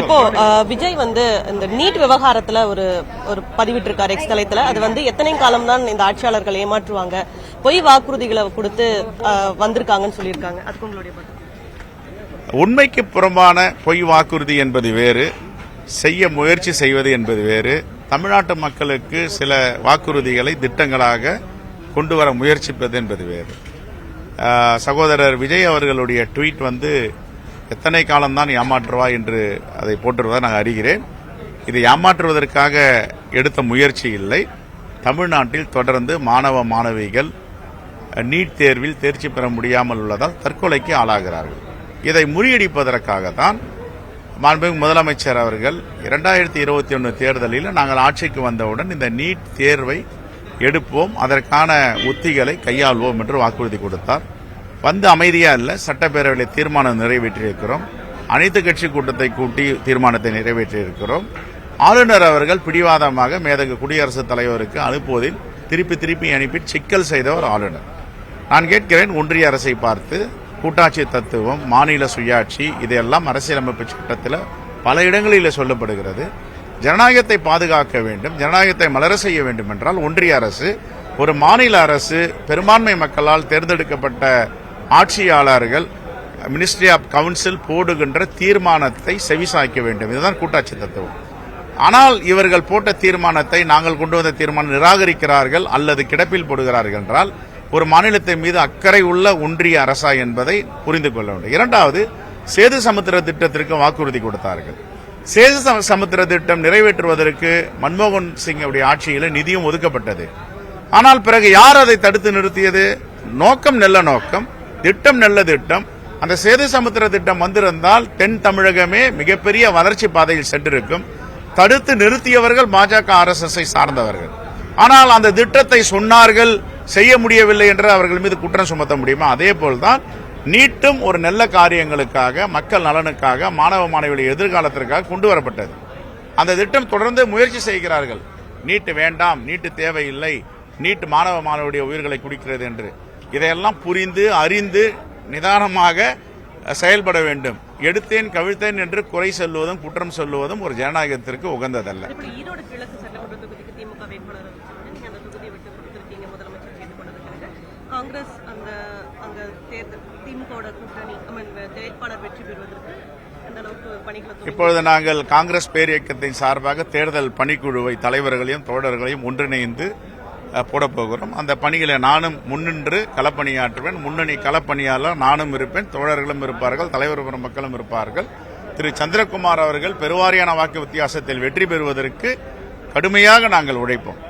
இப்போ விஜய் வந்து இந்த நீட் விவகாரத்துல ஒரு ஒரு பதிவிட்டிருக்காரு எக்ஸ் தளத்துல அது வந்து எத்தனை காலம் தான் இந்த ஆட்சியாளர்கள் ஏமாற்றுவாங்க. பொய் வாக்குறுதிகளை கொடுத்து வந்திருக்காங்கன்னு சொல்லியிருக்காங்க. அதுக்கு உங்களுடைய உண்மைக்கு புறம்பான பொய் வாக்குறுதி என்பது வேறு செய்ய முயற்சி செய்வது என்பது வேறு. தமிழ்நாட்டு மக்களுக்கு சில வாக்குறுதிகளை திட்டங்களாக கொண்டு வர முயற்சிப்பது என்பது வேறு. சகோதரர் விஜய் அவர்களுடைய ட்வீட் வந்து எத்தனை காலம்தான் ஏமாற்றுவா என்று அதை போட்டிருவதை நான் அறிகிறேன். இதை ஏமாற்றுவதற்காக எடுத்த முயற்சி இல்லை. தமிழ்நாட்டில் தொடர்ந்து மாணவ மாணவிகள் நீட் தேர்வில் தேர்ச்சி பெற முடியாமல் உள்ளதால் தற்கொலைக்கு ஆளாகிறார்கள். இதை முறியடிப்பதற்காக தான் மாண்புமிகு முதலமைச்சர் அவர்கள் இரண்டாயிரத்தி இருபத்தி ஒன்று தேர்தலில் நாங்கள் ஆட்சிக்கு வந்தவுடன் இந்த நீட் தேர்வை எடுப்போம் அதற்கான உத்திகளை கையாள்வோம் என்று வாக்குறுதி கொடுத்தார். வந்து அமைதியாக இல்லை சட்டப்பேரவையில் தீர்மானம் நிறைவேற்றியிருக்கிறோம். அனைத்து கட்சி கூட்டத்தை கூட்டி தீர்மானத்தை நிறைவேற்றியிருக்கிறோம். ஆளுநர் அவர்கள் பிடிவாதமாக மேதகு குடியரசுத் தலைவருக்கு அனுப்புவதில் திருப்பி திருப்பி அனுப்பி சிக்கல் செய்தவர் ஆளுநர். நான் கேட்கிறேன் ஒன்றிய அரசை பார்த்து கூட்டாட்சி தத்துவம் மாநில சுயாட்சி இதையெல்லாம் அரசியலமைப்பு சட்டத்தில் பல இடங்களில் சொல்லப்படுகிறது. ஜனநாயகத்தை பாதுகாக்க வேண்டும் ஜனநாயகத்தை மலர செய்ய வேண்டும் என்றால் ஒன்றிய அரசு ஒரு மாநில அரசு பெரும்பான்மை மக்களால் தேர்ந்தெடுக்கப்பட்ட ஆட்சியாளர்கள் மினிஸ்ட்ரி ஆஃப் கவுன்சில் போடுகின்ற தீர்மானத்தை செவிசாய்க்க வேண்டும். இதுதான் கூட்டாட்சி தத்துவம். ஆனால் இவர்கள் போட்ட தீர்மானத்தை நாங்கள் கொண்டு வந்த தீர்மானம் நிராகரிக்கிறார்கள் அல்லது கிடப்பில் போடுகிறார்கள் என்றால் ஒரு மாநிலத்தின் மீது அக்கறை உள்ள ஒன்றிய அரசா என்பதை புரிந்து கொள்ள வேண்டும். இரண்டாவது சேது சமுத்திர திட்டத்திற்கு வாக்குறுதி கொடுத்தார்கள். சேது சம- சமுத்திர திட்டம் நிறைவேற்றுவதற்கு மன்மோகன் சிங் உடைய ஆட்சியில் நிதியும் ஒதுக்கப்பட்டது. ஆனால் பிறகு யார் அதை தடுத்து நிறுத்தியது? நோக்கம் நல்ல நோக்கம். திட்டம் நல்ல திட்டம். அந்த சேது சமுத்திர திட்டம் வந்திருந்தால் தென் தமிழகமே மிகப்பெரிய வளர்ச்சி பாதையில் சென்றிருக்கும். தடுத்து நிறுத்தியவர்கள் பாஜக ஆர்எஸ்எஸ் சார்ந்தவர்கள். ஆனால் அந்த திட்டத்தை சொன்னார்கள் செய்ய முடியவில்லை என்று அவர்கள் மீது குற்றம் சுமத்த முடியுமா? அதே போல்தான் நீட்டும் ஒரு நல்ல காரியங்களுக்காக மக்கள் நலனுக்காக மாணவ மாணவியுடைய எதிர்காலத்திற்காக கொண்டு வரப்பட்டது. அந்த திட்டம் தொடர்ந்து முயற்சி செய்கிறார்கள். நீட்டு வேண்டாம் நீட்டு தேவையில்லை நீட்டு மாணவ மாணவருடைய உயிர்களை குடிக்கிறது என்று. இதையெல்லாம் புரிந்து அறிந்து நிதானமாக செயல்பட வேண்டும். எடுத்தேன் கவிழ்த்தேன் என்று குறை சொல்லுவதும் குற்றம் சொல்லுவதும் ஒரு ஜனநாயகத்திற்கு உகந்ததல்ல. காங்கிரஸ் அந்த அங்க தேர்தல் திமுக கூட்டணி I mean, வேட்பாளர் வெற்றி பெறுவதற்கு எந்த அளவுக்கு பணிகளை துவங்கி- இப்பொழுது நாங்கள் காங்கிரஸ் பேரியக்கத்தின் சார்பாக தேர்தல் பணிக்குழுவை தலைவர்களையும் தோழர்களையும் ஒன்றிணைந்து போட போகிறோம். அந்த பணிகளை நானும் முன்னின்று களப்பணியாற்றுவேன். முன்னணி களப்பணியாளர் நானும் இருப்பேன். தோழர்களும் இருப்பார்கள். தலைவர் மக்களும் இருப்பார்கள். திரு சந்திரகுமார் அவர்கள் பெருவாரியான வாக்கு வித்தியாசத்தில் வெற்றி பெறுவதற்கு கடுமையாக நாங்கள் உழைப்போம்.